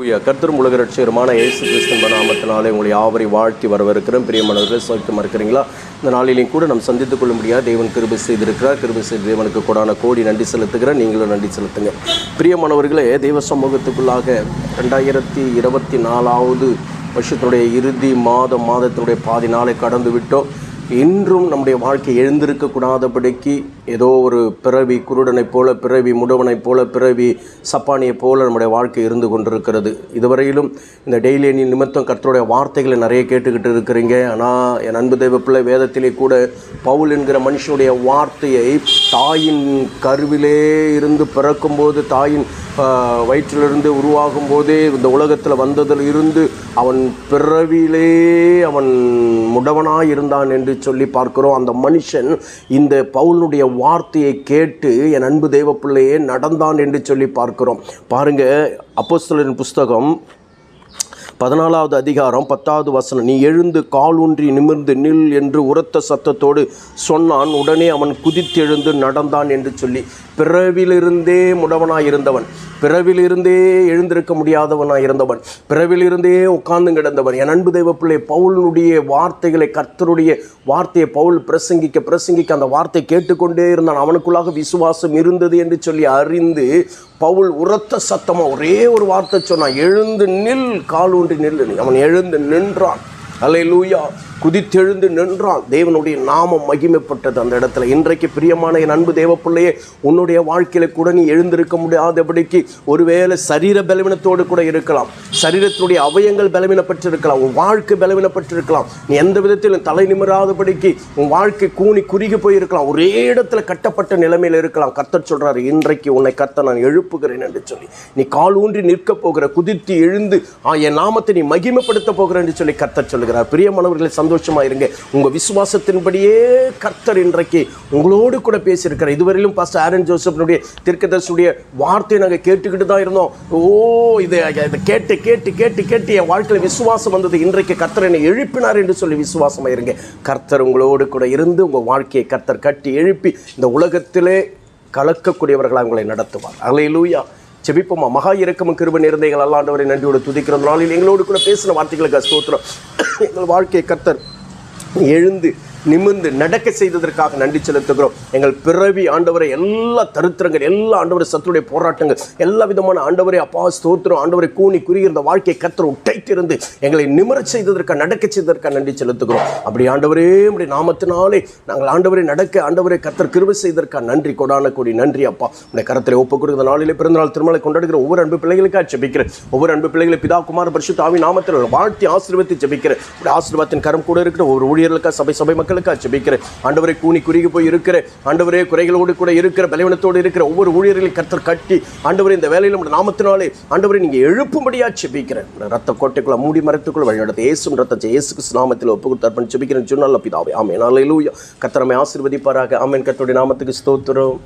தூய கர்த்தர் உலக ரட்சகருமான இயேசு கிறிஸ்தன் நாமத்தினாலே உங்களை யாவரை வாழ்த்தி வரவிருக்கிறோம் பிரியமானவர்களே சௌக்கியமாக இருக்கிறீங்களா இந்த நாளிலையும் கூட நாம் சந்தித்துக் கொள்ளும்படியாக தேவன் கிருபை செய்திருக்கிறார். கிருபை செய்த தேவனுக்கு கூடான கோடி நன்றி செலுத்துகிறேன். நீங்களும் நன்றி செலுத்துங்க. பிரியமானவர்களே தெய்வ சமூகத்துக்குள்ளாக ரெண்டாயிரத்தி இருபத்தி நாலாவது வருஷத்தினுடைய இறுதி மாதம் மாதத்தினுடைய பாதி நாளை கடந்து விட்டோம் இன்றும் நம்முடைய வாழ்க்கை எழுந்திருக்க கூடாதபடிக்கு ஏதோ ஒரு பிறவி குருடனைப் போல பிறவி முடவனைப் போல பிறவி சப்பானியைப் போல நம்முடைய வாழ்க்கை இருந்து கொண்டிருக்கிறது. இதுவரையிலும் இந்த டெய்லி அணி நிமித்தம் கர்த்தருடைய வார்த்தைகளை நிறைய கேட்டுக்கிட்டு இருக்கிறீங்க. ஆனால் என் அன்பு தெய்வ பிள்ளை வேதத்திலே கூட பவுல் என்கிற மனுஷனுடைய வார்த்தையை தாயின் கருவிலே இருந்து பிறக்கும்போது தாயின் வயிற்றிலிருந்து உருவாகும் போதே இந்த உலகத்தில் வந்ததில் இருந்து அவன் பிறவிலே அவன் முடவனாக இருந்தான் என்று சொல்லி பார்க்கிறோம். அந்த மனுஷன் இந்த பவுலுடைய வார்த்தையை கேட்டு என் அன்பு தெய்வ பிள்ளையே நடந்தான் என்று சொல்லி பார்க்கிறோம். பாருங்க அப்போஸ்தலரின் புஸ்தகம் பதினாலாவது அதிகாரம் பத்தாவது வசனம். நீ எழுந்து காலூன்றி நிமிர்ந்து நில் என்று உரத்த சத்தத்தோடு சொன்னான். உடனே அவன் குதித்தெழுந்து நடந்தான் என்று சொல்லி பிறவிலிருந்தே முடவனாய் இருந்தவன் பிறவிலிருந்தே எழுந்திருக்க முடியாதவனாக இருந்தவன் பிறவிலிருந்தே உட்கார்ந்து கிடந்தவன். என் அன்பு தெய்வ பிள்ளை வார்த்தைகளை கர்த்தருடைய வார்த்தையை பவுல் பிரசங்கிக்க பிரசங்கிக்க அந்த வார்த்தை கேட்டுக்கொண்டே இருந்தான். அவனுக்குள்ளாக விசுவாசம் இருந்தது என்று சொல்லி அறிந்து பவுல் உரத்த சத்தமாக ஒரே ஒரு வார்த்தை சொன்னான் எழுந்து நில் கால் ஊன்றி நில் அவன் எழுந்து நின்றான். அல்லேலூயா குதித்தெழுந்து நின்றான் தேவனுடைய நாமம் மகிமைப்பட்டது அந்த இடத்துல. இன்றைக்கு பிரியமான என் அன்பு தேவ பிள்ளையே உன்னுடைய வாழ்க்கையில கூட நீ எழுந்திருக்க முடியாதபடிக்கு ஒருவேளை சரீர பலவீனத்தோடு கூட இருக்கலாம். சரீரத்தினுடைய அவயங்கள் பலவீனப்பட்டிருக்கலாம். உன் வாழ்க்கை பலவீனப்பட்டிருக்கலாம். நீ எந்த விதத்திலும் தலை நிமிராதபடிக்கு உன் வாழ்க்கை கூனி குறுகி போயிருக்கலாம். ஒரே இடத்துல கட்டப்பட்ட நிலைமையில் இருக்கலாம். கத்தர் சொல்றாரு இன்றைக்கு உன்னை கத்த நான் எழுப்புகிறேன் என்று சொல்லி. நீ கால் ஊன்றி நிற்க போகிற குதித்து எழுந்து ஆ, என் நாமத்தை நீ மகிமைப்படுத்த போகிறேன் என்று சொல்லி கர்த்தர் சொல்லுகிறார். பிரியமானவர்களை சந்தோஷமாக இருங்க. உங்கள் விசுவாசத்தின்படியே கர்த்தர் இன்றைக்கு உங்களோடு கூட பேசியிருக்கிறார். இதுவரையிலும் பாஸ்டர் ஆரன் ஜோசப்னுடைய தீர்க்கதர்சனுடைய வார்த்தையை நாங்கள் கேட்டுக்கிட்டு தான் இருந்தோம். ஓ இதை இதை கேட்டு கேட்டு கேட்டு கேட்டு என் வாழ்க்கையில் விசுவாசம் வந்தது. இன்றைக்கு கர்த்தர் என்னை எழுப்பினார் என்று சொல்லி விசுவாசமாக இருங்க. கர்த்தர் உங்களோடு கூட இருந்து உங்கள் வாழ்க்கையை கர்த்தர் கட்டி எழுப்பி இந்த உலகத்திலே கலக்கக்கூடியவர்களாக உங்களை நடத்துவார். அலையிலூயா செபிப்போமா மகா இறக்கமும் கிருப நிறந்தைகள் அல்லாண்டவரை நன்றியோடு துதிக்கிறோம். நாளில் எங்களோடு கூட பேசின வார்த்தைகளுக்கு ஸ்தோத்திரம். எங்கள் வாழ்க்கையை கர்த்தர் எழுந்து நிமிர்ந்து நடக்க செய்ததற்காக நன்றி செலுத்துகிறோம். எங்கள் பிறவி ஆண்டவரை எல்லா தருத்திரங்கள் எல்லா ஆண்டவரை சத்துடைய போராட்டங்கள் எல்லா விதமான ஆண்டவரை அப்பா ஸ்தோத்திரம் ஆண்டவரை கூனி குறியிருந்த வாழ்க்கையை கத்திர உட்டைத்திருந்து எங்களை நிமிர செய்ததற்காக நடக்க செய்ததற்காக நன்றி செலுத்துகிறோம். அப்படி ஆண்டவரே உடைய நாமத்தினாலே நாங்கள் ஆண்டவரை நடக்க ஆண்டவரை கத்தர் கிருவை செய்ததற்காக நன்றி கொடான கூடி நன்றி அப்பா. உடைய கரத்தில் ஒப்பு கொடுக்கிற நாளிலே பிறந்தநாள் திருமலை கொண்டாடுகிற ஒவ்வொரு அன்பு பிள்ளைகளுக்காக ஜெபிக்கிறேன். ஒவ்வொரு அன்பு பிள்ளைகளை பிதா குமார் பரிசு தாவி நாமத்தில் வாழ்த்தி ஆசீர்வத்தை ஜெபிக்கிறேன். ஆசீர்வாதத்தின் கரம் கூட இருக்கிற ஒரு ஊழியர்களுக்காக சபை சபை மக்கள் மக்களுக்காக ஜெபிக்கிறேன் ஆண்டவரை கூனி குறுகி போய் இருக்கிற ஆண்டவரே குறைகளோடு கூட இருக்கிற பலவீனத்தோடு இருக்கிற ஒவ்வொரு ஊழியர்களையும் கத்தர் கட்டி ஆண்டவரே இந்த வேலையில் உடைய நாமத்தினாலே ஆண்டவரை நீங்க எழுப்பும்படியா ஜெபிக்கிறேன் ரத்த கோட்டைக்குள்ள மூடி மரத்துக்குள்ள வழிநடத்த இயேசு ரத்த இயேசு கிறிஸ்து நாமத்தில் ஒப்பு கொடுத்து அர்ப்பணி ஜெபிக்கிறேன் சொன்னால் பிதாவே ஆமென். அல்லேலூயா கத்தரமை ஆசிர்வதிப்பாராக. ஆமேன். கர்த்தருடைய நாமத்துக்கு ஸ்தோத்திரம்.